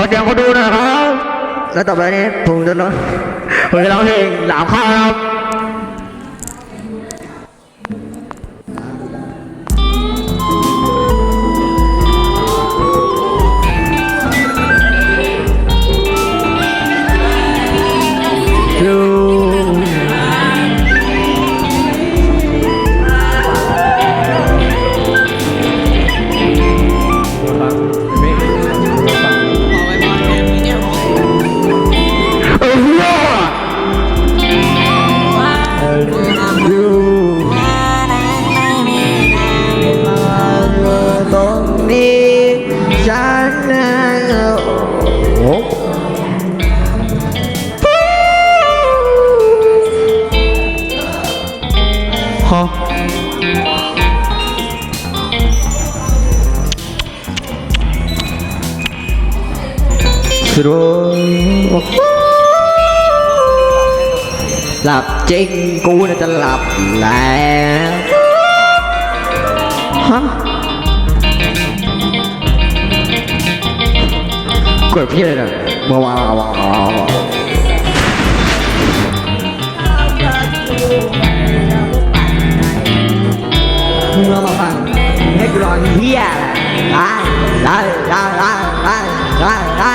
อเสียงคนดูหนะครับ แล้วต่อไปนี้ผมจะร้องผมจะร้องเพลงหลามข้าวครับ โรยหลับจริงกูน่าจะหลับแล้วฮะกดพี่เลยนะว้าวว้าวว้าวเรามาฟังให้กรอนเฮียได้ได้ได้ได้ได้ได้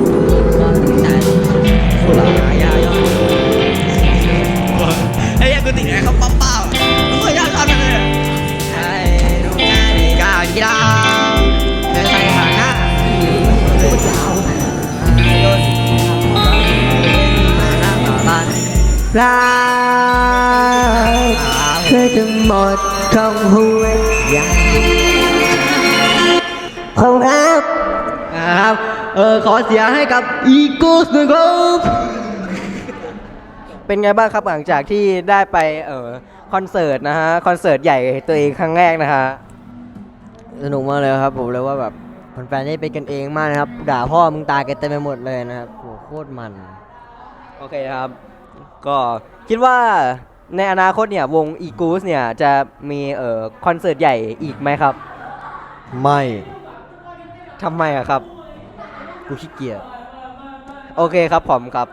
รักเธอจะหมดของหัวใจขอบคุณครับครับเออขอเสียงให้กับอีโกสหนะครับเป็นไงบ้างครับหลังจากที่ได้ไปเออคอนเสิร์ตนะฮะคอนเสิร์ตใหญ่ตัวเองครั้งแรกนะฮะสนุกมากเลยครับผมเลยว่าแบบแฟนๆนี่เป็นกันเองมากนะครับ ด่าพ่อมึงตายกันเต็มไปหมดเลยนะครับโหโคตรมัน โอเคนะครับ ก็คิดว่าในอนาคตเนี่ยวง e g o o s เนี่ยจะมีเอ่อคอนเสิร์ตใหญ่อีกไหมครับไม่ทำไมอะครับ กูขี้เกียจโอเคครับผมครับ